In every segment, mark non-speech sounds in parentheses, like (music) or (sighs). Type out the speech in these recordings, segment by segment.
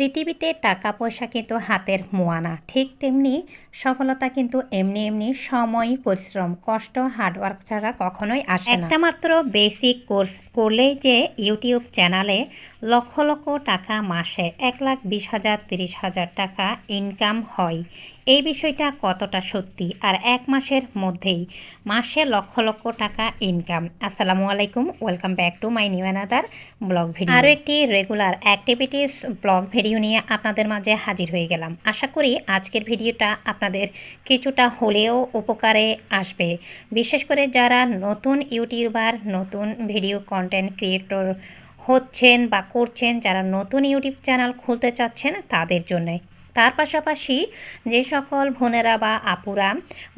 পৃথিবীতে টাকা পয়সা কিন্তু হাতের মোয়ানা। ঠিক তেমনি সফলতা কিন্তু এমনি এমনি সময়, পরিশ্রম, কষ্ট হার্ডওয়ার্ক ছাড়া কখনোই আসে একটা মাত্র বেসিক কোর্স করলেই যে ইউটিউব চ্যানেলে লক্ষ লক্ষ টাকা মাসে এক লাখ বিশ হাজার, তিরিশ হাজার টাকা ইনকাম হয়। এই বিষয়টা কতটা সত্যি আর এক মাসের মধ্যেই মাসে লক্ষ লক্ষ টাকা ইনকাম আসসালামু আলাইকুম welcome back to my new another blog video আরও একটি রেগুলার অ্যাক্টিভিটিস ব্লগ ভিডিও নিয়ে আপনাদের মাঝে হাজির হয়ে গেলাম। আশা করি আজকের ভিডিওটা আপনাদের কিছুটা হলেও উপকারে আসবে। বিশেষ করে যারা নতুন ইউটিউবার, নতুন ভিডিও কন্টেন্ট ক্রিয়েটর হচ্ছেন বা করছেন, যারা নতুন ইউটিউব চ্যানেল খুলতে চাচ্ছেন তাদের জন্যে। তার পাশাপাশি যে সকল বোনেরা বা আপুরা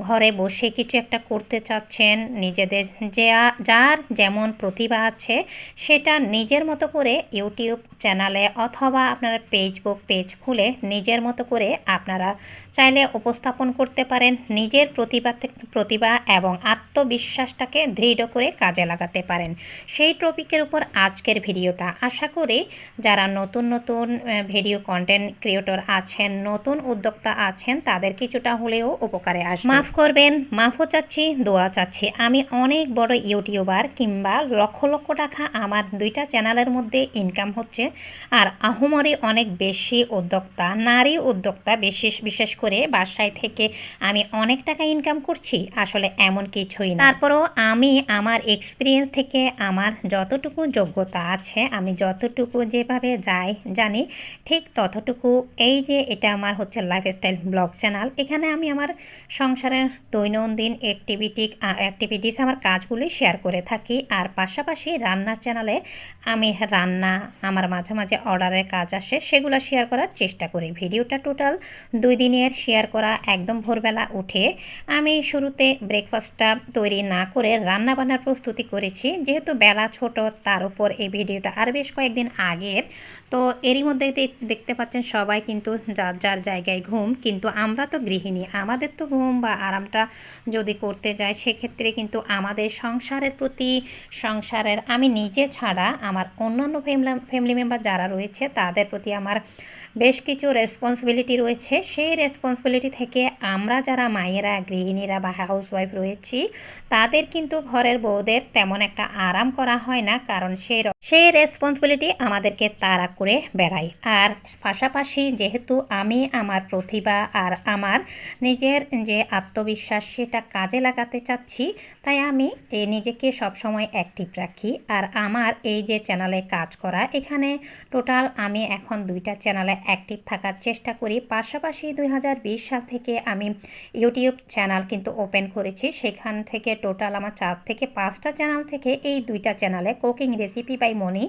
ঘরে বসে কিছু একটা করতে চাচ্ছেন, নিজেদের যে যার যেমন প্রতিভা আছে, সেটা নিজের মতো করে ইউটিউব চ্যানেলে অথবা আপনারা ফেসবুক পেজ খুলে নিজের মতো করে আপনারা চাইলে উপস্থাপন করতে পারেন। নিজের প্রতিভা প্রতিভা এবং আত্মবিশ্বাসটাকে দৃঢ় করে কাজে লাগাতে পারেন। সেই টপিকের উপর আজকের ভিডিওটা। আশা করি যারা নতুন নতুন ভিডিও কন্টেন্ট ক্রিয়েটর আছেন নতুন উদ্যোক্তা আছেন, তাদের কিছুটা হলেও উপকারে আসবে। মাফ করবেন, মাফও চাচ্ছি দোয়া চাচ্ছি। আমি অনেক বড় ইউটিউবার কিংবা লক্ষ লক্ষ টাকা আমার দুইটা চ্যানেলের মধ্যে ইনকাম হচ্ছে। আর আহমরি অনেক বেশি উদ্যোক্তা, নারী উদ্যোক্তা বিশেষ বিশেষ করে বাসায় থেকে আমি অনেক টাকা ইনকাম করছি, আসলে এমন কিছুই না। তারপরও আমি আমার এক্সপিরিয়েন্স থেকে আমার যতটুকু যোগ্যতা আছে, আমি যতটুকু যেভাবে যাই জানি, ঠিক ততটুকু এই যে এটা আমার হচ্ছে লাইফস্টাইল ব্লগ চ্যানেল এখানে আমি আমার সংসারের দৈনন্দিন অ্যাক্টিভিটি অ্যাক্টিভিটিস আমার কাজগুলি শেয়ার করে থাকি। আর পাশাপাশি রান্নার চ্যানেলে আমি রান্না, আমার মাঝে মাঝে অর্ডারের কাজ আসে, সেগুলো শেয়ার করার চেষ্টা করি। ভিডিওটা টোটাল দুই দিনের শেয়ার করা একদম ভোরবেলা উঠে আমি শুরুতে ব্রেকফাস্টটা তৈরি না করে রান্না বান্নার প্রস্তুতি করেছি। যেহেতু বেলা ছোট, তার উপর এই ভিডিওটা আর বেশ কয়েকদিন আগের, তো এরই মধ্যে দেখতে পাচ্ছেন সবাই কিন্তু যার যার জায়গায় ঘুম, কিন্তু আমরা তো গৃহিণী। আমাদের তো ঘুম বা আরামটা যদি করতে যাই, সেক্ষেত্রে কিন্তু আমাদের সংসারের প্রতি, সংসারের আমি নিজে ছাড়া আমার অন্যান্য ফ্যামিলি ফ্যামিলি মেম্বার যারা রয়েছে, তাদের প্রতি আমার বেশ কিছু রেসপন্সিবিলিটি রয়েছে। সেই রেসপন্সিবিলিটি থেকে আমরা যারা মায়েরা, গৃহিণীরা বা হাউসওয়াইফ রয়েছি, তাদের কিন্তু ঘরের বউদের তেমন একটা আরাম করা হয় না, কারণ সেই সেই রেসপন্সিবিলিটি আমাদেরকে তারা করে বেড়ায়। আর পাশাপাশি যেহেতু আমি আমার প্রতিভা আর আমার নিজের যে আত্মবিশ্বাস সেটা কাজে লাগাতে চাচ্ছি, তাই আমি এই নিজেকে সবসময় অ্যাক্টিভ রাখি। আর আমার এই যে চ্যানেলে কাজ করা, এখানে টোটাল আমি এখন দুইটা চ্যানেলে অ্যাক্টিভ থাকার চেষ্টা করি। পাশাপাশি দুই হাজার বিশ সাল থেকে আমি ইউটিউব চ্যানেল কিন্তু ওপেন করেছি। সেখান থেকে টোটাল আমার চার থেকে পাঁচটা চ্যানেল থেকে এই দুইটা চ্যানেলে কুকিং রেসিপি বাই মনি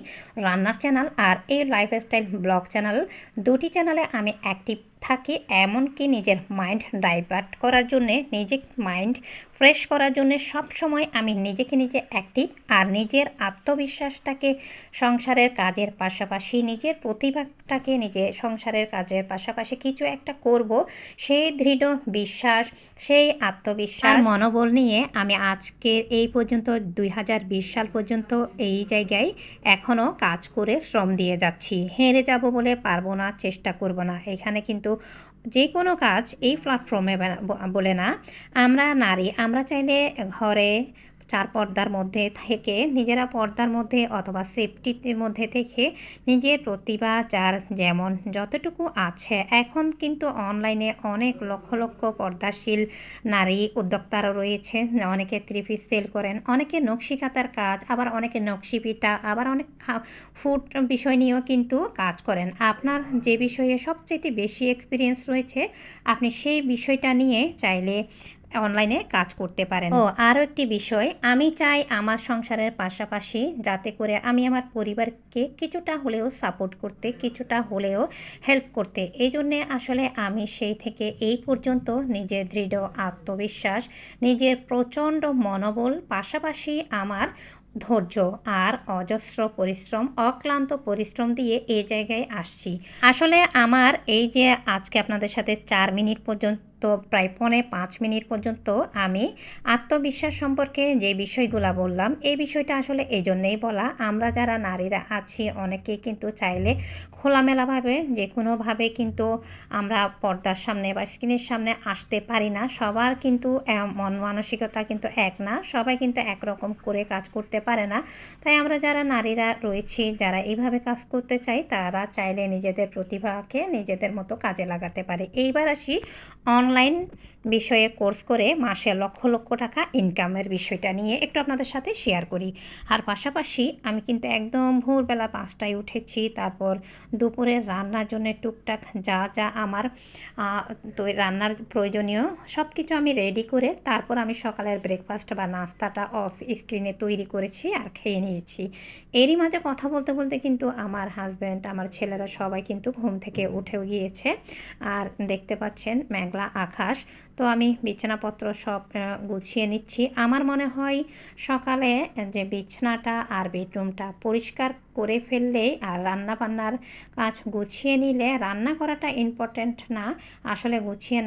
রান্নার চ্যানেল আর এই লাইফস্টাইল ব্লগ চ্যানেল দুটি চ্যানেলে আমি অ্যাক্টিভ থাকি, এমনকি নিজের মাইন্ড ডাইভার্ট করার জন্যে, নিজের মাইন্ড ফ্রেশ করার জন্য সব সময় আমি নিজেকে নিজে অ্যাক্টিভ আর নিজের আত্মবিশ্বাসটাকে সংসারের কাজের পাশাপাশি, নিজের প্রতিভাটাকে নিজে সংসারের কাজের পাশাপাশি কিছু একটা করব, সেই দৃঢ় বিশ্বাস, সেই আত্মবিশ্বাস মনোবল নিয়ে আমি আজকে এই পর্যন্ত, দুই হাজার বিশ সাল পর্যন্ত এই জায়গায় এখনও কাজ করে শ্রম দিয়ে যাচ্ছি। হেরে যাব বলে পারব না, চেষ্টা করব না। এখানে কিন্তু যে কোনো কাজ এই প্ল্যাটফর্মে বলে না। আমরা নারী আমরা চাইলে ঘরে চার পর্দার মধ্যে থেকে নিজেরা পর্দার মধ্যে অথবা সেফটির মধ্যে থেকে নিজের প্রতিভা, যার যেমন যতটুকু আছে, এখন কিন্তু অনলাইনে অনেক লক্ষ লক্ষ পর্দাশীল নারী উদ্যোক্তারা রয়েছে। অনেকে থ্রি সেল করেন, অনেকে নকশিকাতার কাজ, আবার অনেকে নকশি পিঠা, আবার অনেক ফুড বিষয় নিয়েও কিন্তু কাজ করেন। আপনার যে বিষয়ে সবচেয়ে বেশি এক্সপিরিয়েন্স রয়েছে, আপনি সেই বিষয়টা নিয়ে চাইলে অনলাইনে কাজ করতে পারেন। ও, আরও একটি বিষয়, আমি চাই আমার সংসারের পাশাপাশি যাতে করে আমি আমার পরিবারকে কিছুটা হলেও সাপোর্ট করতে, কিছুটা হলেও হেল্প করতে। এই জন্যে আসলে আমি সেই থেকে এই পর্যন্ত নিজের দৃঢ় আত্মবিশ্বাস, নিজের প্রচণ্ড মনোবল, পাশাপাশি আমার ধৈর্য আর অজস্র পরিশ্রম, অক্লান্ত পরিশ্রম দিয়ে এই জায়গায় আসছি। আসলে আমার এই যে আজকে আপনাদের সাথে চার মিনিট পর্যন্ত তো প্রায় পৌনে পাঁচ মিনিট পর্যন্ত আমি আত্মবিশ্বাস সম্পর্কে যে বিষয়গুলো বললাম, এই বিষয়টা আসলে এই জন্যেই বলা। আমরা যারা নারীরা আছি, অনেকেই কিন্তু চাইলে খোলামেলাভাবে যে কোনোভাবে কিন্তু আমরা পর্দার সামনে বা স্ক্রিনের সামনে আসতে পারি না। সবার কিন্তু মন মানসিকতা কিন্তু এক না। সবাই কিন্তু একরকম করে কাজ করতে পারে না। তাই আমরা যারা নারীরা রয়েছি, যারা এইভাবে কাজ করতে চাই, তারা চাইলে নিজেদের প্রতিভাকে নিজেদের মতো কাজে লাগাতে পারে। এইবার আসি অনলাইন বিষয়ে কোর্স করে মাসে লক্ষ লক্ষ টাকা ইনকামের বিষয়টা নিয়ে একটু আপনাদের সাথে শেয়ার করি। আর পাশাপাশি আমি কিন্তু একদম ভোরবেলা পাঁচটায় উঠেছি, তারপর দুপুরের রান্নার জন্য টুকটাক যা যা আমার তো রান্নার প্রয়োজনীয় সব কিছু আমি রেডি করে তারপর আমি সকালের ব্রেকফাস্ট বা নাস্তাটা অফ স্ক্রিনে তৈরি করেছি আর খেয়ে নিয়েছি। এরই মাঝে কথা বলতে বলতে কিন্তু আমার হাজব্যান্ড আমার ছেলেরা সবাই কিন্তু ঘুম থেকে উঠেও গিয়েছে। আর দেখতে পাচ্ছেন মেঘলা আকাশ তো আমি বিছানাপত্র সব গুছিয়ে নিচ্ছি। আমার মনে হয় সকালে যে বিছানাটা আর বেডরুমটা পরিষ্কার করে ফেললেই আর রান্না বান্নার কাজ গুছিয়ে নিলে রান্না করাটা ইম্পর্ট্যান্ট না আসলে গুছিয়ে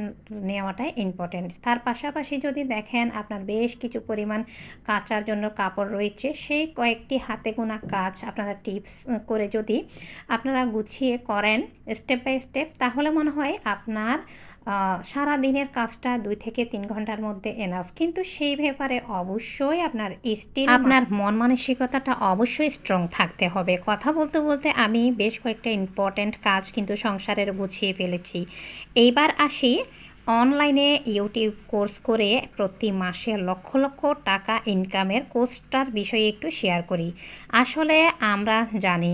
নেওয়াটাই ইম্পর্ট্যান্ট তার পাশাপাশি যদি দেখেন আপনার বেশ কিছু পরিমাণ কাচার জন্য কাপড় রয়েছে সেই কয়েকটি হাতে গোনা কাজ আপনারা টিপস করে যদি আপনারা গুছিয়ে করেন স্টেপ বাই স্টেপ তাহলে মনে হয় আপনার সারা দিনের কাজটা দুই থেকে তিন ঘণ্টার মধ্যে এনাফ কিন্তু সেই ব্যাপারে অবশ্যই আপনার স্টিল আপনার মন মানসিকতাটা অবশ্যই স্ট্রং থাকতে হবে কথা বলতে বলতে আমি বেশ কয়েকটা ইম্পর্ট্যান্ট কাজ কিন্তু সংসারের গুছিয়ে ফেলেছি। এইবার আসি অনলাইনে ইউটিউব কোর্স করে প্রতি মাসে লক্ষ লক্ষ টাকা ইনকামের কোর্সটার বিষয়ে একটু শেয়ার করি। আসলে আমরা জানি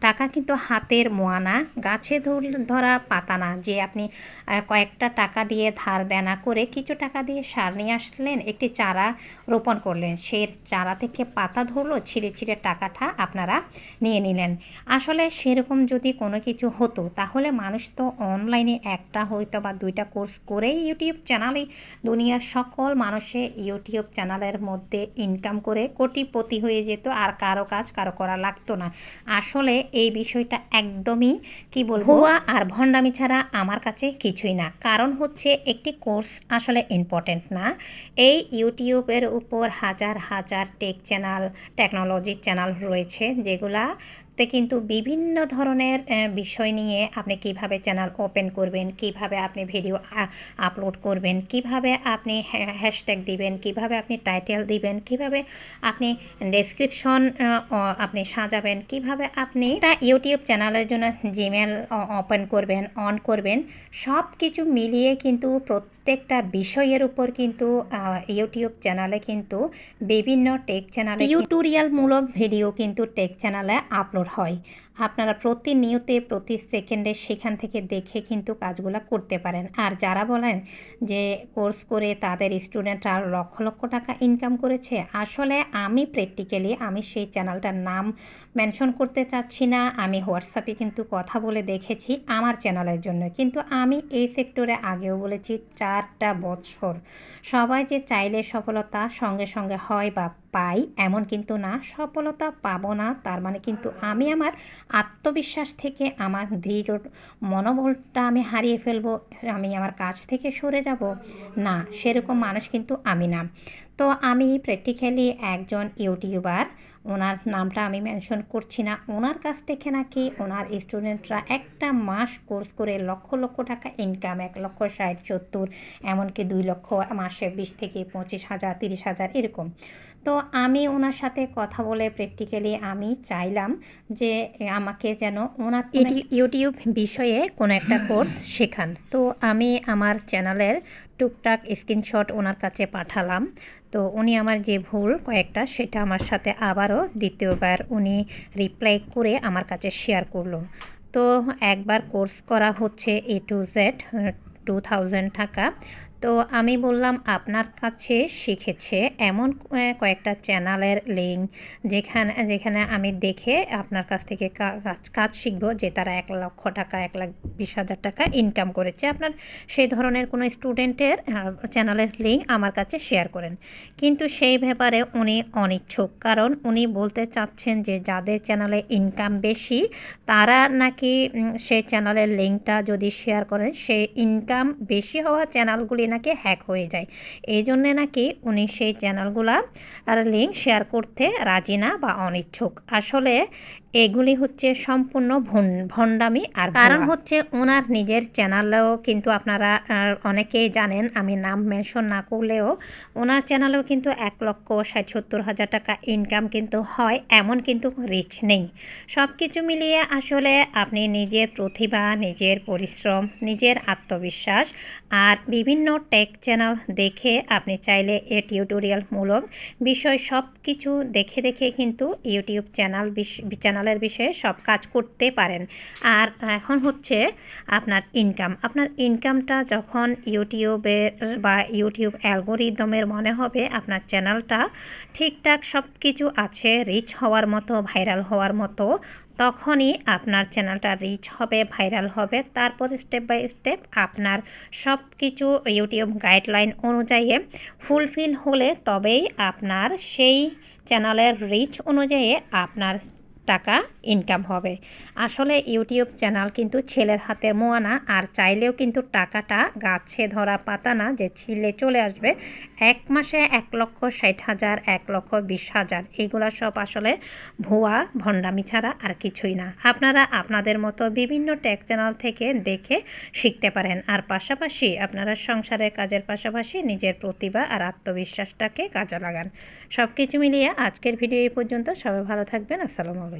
টাকা কিন্তু হাতের মোয়ানা। গাছে ধর- ধরা পাতা না। যে আপনি কয়েকটা টাকা দিয়ে ধার দেনা করে কিছু টাকা দিয়ে সার নিয়ে আসলেন, একটি চারা রোপণ করলেন। সেই চারা থেকে পাতা ধরলো ছিঁড়ে ছিঁড়ে টাকাটা আপনারা নিয়ে নিলেন। আসলে সেরকম যদি কোনো কিছু হতো, তাহলে মানুষ তো অনলাইনে একটা হয়তো বা দুইটা কোর্স করেই ইউটিউব চ্যানেলে দুনিয়ার সকল মানুষে ইউটিউব চ্যানেলের মধ্যে ইনকাম করে কোটিপতি হয়ে যেত, আর কারও কাজ কারও করা লাগতো না। আসলে এই বিষয়টা একদমই কি বলব ভুয়া আর ভণ্ডামি ছাড়া আমার কাছে কিছুই না। কারণ হচ্ছে একটি কোর্স আসলে ইম্পর্টেন্ট না। এই ইউটিউবের উপর হাজার হাজার টেক চ্যানেল টেকনোলজি চ্যানেল রয়েছে যেগুলা তে কিন্তু বিভিন্ন ধরনের বিষয় নিয়ে আপনি কীভাবে চ্যানেল ওপেন করবেন, কীভাবে আপনি ভিডিও আপলোড করবেন, কীভাবে আপনি হ্যাশট্যাগ দিবেন, কীভাবে আপনি টাইটেল দিবেন, কীভাবে আপনি ডেসক্রিপশন আপনি সাজাবেন, কীভাবে আপনি এটা ইউটিউব চ্যানেলের জন্য জিমেল ওপেন করবেন, অন করবেন সব কিছু মিলিয়ে কিন্তু প্রত্যেকটা বিষয়ের উপর কিন্তু ইউটিউব চ্যানেলে কিন্তু বিভিন্ন টেক চ্যানেলে টিউটোরিয়ালমূলক ভিডিও কিন্তু টেক চ্যানেলে আপলোড হয়। আপনারা প্রতিনিয়তে প্রতি সেকেন্ডে সেখান থেকে দেখে কিন্তু কাজগুলো করতে পারেন। আর যারা বলেন যে কোর্স করে তাদের স্টুডেন্টরা লক্ষ লক্ষ টাকা ইনকাম করেছে, আসলে আমি প্র্যাকটিক্যালি আমি সেই চ্যানেলটার নাম মেনশন করতে চাচ্ছি না। আমি হোয়াটসঅ্যাপে কিন্তু কথা বলে দেখেছি আমার চ্যানেলের জন্য। কিন্তু আমি এই সেক্টরে আগেও বলেছি, চারটা বছর সবাই যে চাইলে সফলতা সঙ্গে সঙ্গে হয় বা পাই, এমন কিন্তু না। সফলতা পাবো না, তার মানে কিন্তু আমি আমার আত্মবিশ্বাস থেকে আমার দৃঢ় মনোবলটা আমি হারিয়ে ফেলব, আমি আমার কাজ থেকে সরে যাব। না, সেরকম মানুষ কিন্তু আমি না। তো আমি প্র্যাকটিক্যালি একজন ইউটিউবার। ওনার নামটা আমি মেনশন করছি না। ওনার কাছ থেকে নাকি ওনার স্টুডেন্টরা একটা মাস কোর্স করে লক্ষ লক্ষ টাকা ইনকাম এক লক্ষ ষাট সত্তর এমনকি দুই লক্ষ মাসে বিশ থেকে পঁচিশ হাজার তিরিশ হাজার এরকম। তো আমি ওনার সাথে কথা বলে প্র্যাকটিক্যালি আমি চাইলাম যে আমাকে যেন ওনার ইউটিউব বিষয়ে কোনো একটা (sighs) কোর্স শেখান। তো আমি আমার চ্যানেলের টুকটাক স্ক্রিনশট ওনার কাছে পাঠালাম। তো উনি আমার যে ভুল কয়েকটা, সেটা আমার সাথে আবারও দ্বিতীয়বার উনি রিপ্লাই করে আমার কাছে শেয়ার করল। তো একবার কোর্স করা হচ্ছে A to Z two thousand টাকা। তো আমি বললাম, আপনার কাছে শিখেছে এমন কয়েকটা চ্যানেলের লিঙ্ক যেখানে যেখানে আমি দেখে আপনার কাছ থেকে কাজ কাজ শিখব যে তারা এক লক্ষ টাকা, এক লাখ বিশ হাজার টাকা ইনকাম করেছে। আপনার সেই ধরনের কোনো স্টুডেন্টের চ্যানেলের লিঙ্ক আমার কাছে শেয়ার করেন। কিন্তু সেই ব্যাপারে উনি অনিচ্ছুক। কারণ উনি বলতে চাচ্ছেন যে যাদের চ্যানেলে ইনকাম বেশি, তারা নাকি সেই চ্যানেলের লিঙ্কটা যদি শেয়ার করেন, সেই ইনকাম বেশি হওয়া চ্যানেলগুলি নাকি হ্যাক হয়ে যায়। এই জন্যে নাকি উনি সেই চ্যানেলগুলা লিঙ্ক শেয়ার করতে রাজি না বা অনিচ্ছুক। আসলে এগুলি হচ্ছে সম্পূর্ণ ভণ্ডামি আর কারণ হচ্ছে ওনার নিজের চ্যানেলেও কিন্তু আপনারা অনেকেই জানেন, আমি নাম মেনশন না করলেও ওনার চ্যানেলেও কিন্তু এক লক্ষ ষাট সত্তর হাজার টাকা ইনকাম কিন্তু হয়, এমন কিন্তু রিচ নেই। সব কিছু মিলিয়ে আসলে আপনি নিজের প্রতিভা, নিজের পরিশ্রম, নিজের আত্মবিশ্বাস আর বিভিন্ন টেক চ্যানেল দেখে আপনি চাইলে এ টিউটোরিয়ালমূলক বিষয় সব কিছু দেখে দেখে কিন্তু ইউটিউব চ্যানেল চ্যানেল চ্যানেলের বিষয়ে সব কাজ করতে পারেন। আর এখন হচ্ছে আপনার ইনকাম আপনার ইনকামটা যখন ইউটিউবের বা ইউটিউব অ্যালগোরিদমের মনে হবে, আপনার চ্যানেলটা ঠিকঠাক সব কিছু আছে রিচ হওয়ার মতো ভাইরাল হওয়ার মতো, তখনই আপনার চ্যানেলটা রিচ হবে ভাইরাল হবে। তারপর স্টেপ বাই স্টেপ আপনার সব কিছু ইউটিউব গাইডলাইন অনুযায়ী ফুলফিল হলে তবেই আপনার সেই চ্যানেলের রিচ অনুযায়ী আপনার টাকা ইনকাম হবে। আসলে ইউটিউব চ্যানেল কিন্তু ছেলের হাতে মোয়ানা, আর চাইলেও কিন্তু টাকাটা গাছে ধরা পাতা না যে ছিলে চলে আসবে। এক মাসে এক লক্ষ ষাট হাজার, এক লক্ষ বিশ হাজার, এগুলো সব আসলে ভুয়া, ভণ্ডামি ছাড়া আর কিছুই না। আপনারা আপনাদের মতো বিভিন্ন টেক চ্যানেল থেকে দেখে শিখতে পারেন। আর পাশাপাশি আপনারা সংসারের কাজের পাশাপাশি নিজের প্রতিভা আর আত্মবিশ্বাসটাকে কাজে লাগান। সব কিছু মিলিয়ে আজকের ভিডিও এই পর্যন্ত। সবাই ভালো থাকবেন। আসসালামু আলাইকুম।